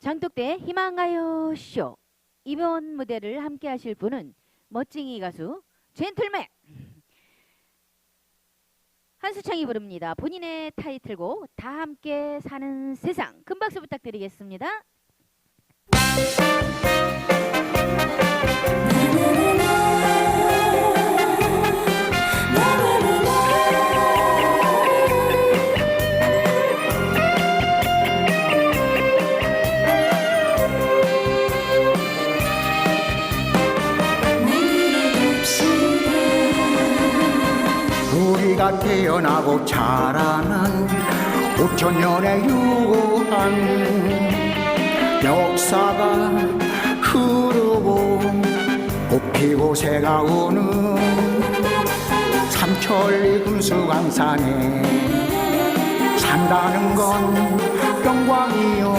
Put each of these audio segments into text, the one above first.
장독대 희망가요 쇼 이번 무대를 함께 하실 분은 멋쟁이 가수 젠틀맨 한수창이 부릅니다. 본인의 타이틀곡 다 함께 사는 세상 큰 박수 부탁드리겠습니다. 우리가 태어나고 자라난 5천 년의 유한 역사가 흐르고 꽃피고 새가 오는 삼천리 금수강산에 산다는 건 영광이요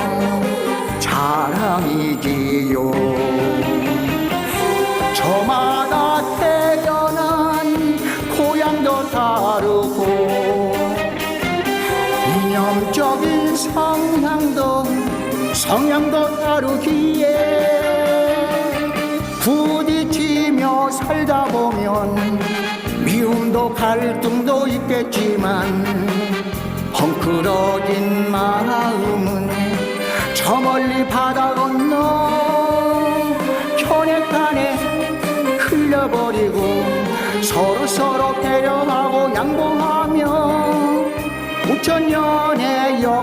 자랑이지요 성향도 성향도 다르기에 부딪히며 살다 보면 미움도 갈등도 있겠지만 헝클어진 마음은 저 멀리 바다 건너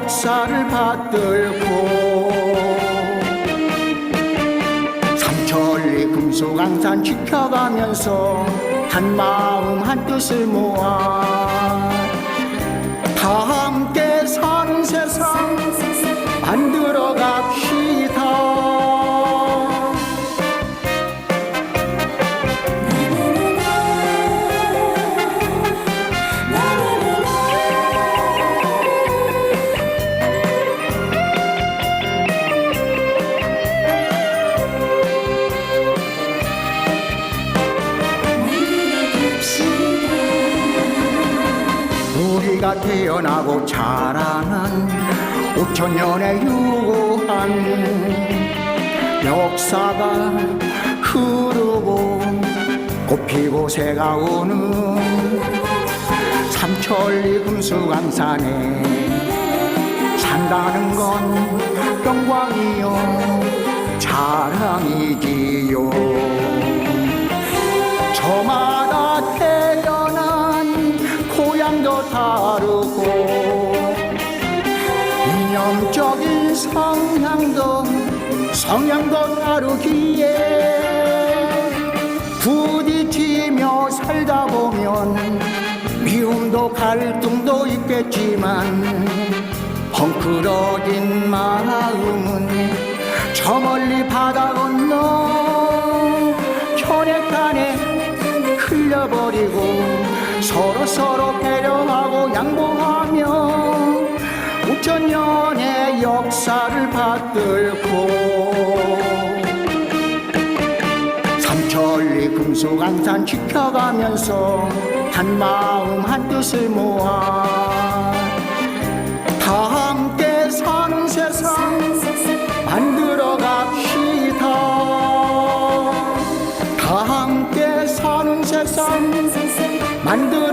역사를 받들고 삼천리 금수강산 지켜가면서 한 마음 한 뜻을 모아 우리가 태어나고 자라난 5천 년의 유한 역사가 흐르고 꽃피고 새가 오는 삼천리 금수강산에 산다는 건 영광이요 자랑이지요. 저마 다르고 이념적인 성향도 성향도 다르기에 부딪히며 살다 보면 미움도 갈등도 있겠지만 헝클어진 마음은 저 멀리 바다 건너 현해탄에 흘려버리고 서로 서로 배려하고 양보하며 우천년의 역사를 받들고 삼천리 금수강산 지켜가면서 한 마음 한 뜻을 모아 다 함께 사는 세상 만들어 갑시다. 다 함께 사는 세상 만든